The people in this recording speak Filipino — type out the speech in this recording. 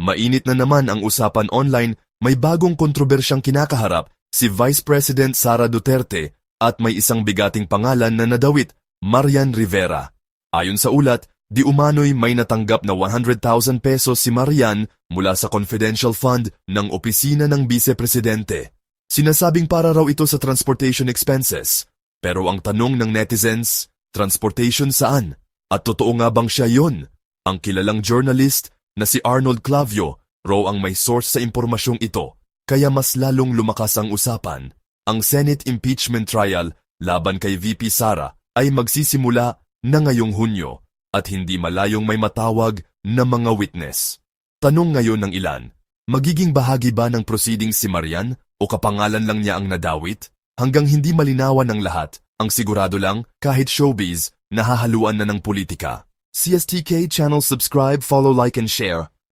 Mainit na naman ang usapan online, may bagong kontrobersyang kinakaharap si Vice President Sara Duterte at may isang bigating pangalan na nadawit, Marian Rivera. Ayon sa ulat, di umano'y may natanggap na 100,000 pesos si Marian mula sa confidential fund ng opisina ng Vice Presidente. Sinasabing para raw ito sa transportation expenses. Pero ang tanong ng netizens, transportation saan? At totoo nga bang siya yon? Ang kilalang journalist na si Arnold Clavio raw ang may source sa impormasyong ito, kaya mas lalong lumakas ang usapan. Ang Senate impeachment trial laban kay VP Sara ay magsisimula na ngayong Hunyo at hindi malayong may matawag na mga witness. Tanong ngayon ng ilan, magiging bahagi ba ng proceedings si Marian o kapangalan lang niya ang nadawit? Hanggang hindi malinawan ng lahat, ang sigurado lang kahit showbiz, nahahaluan na ng politika. CSTK channel subscribe, follow, like, and share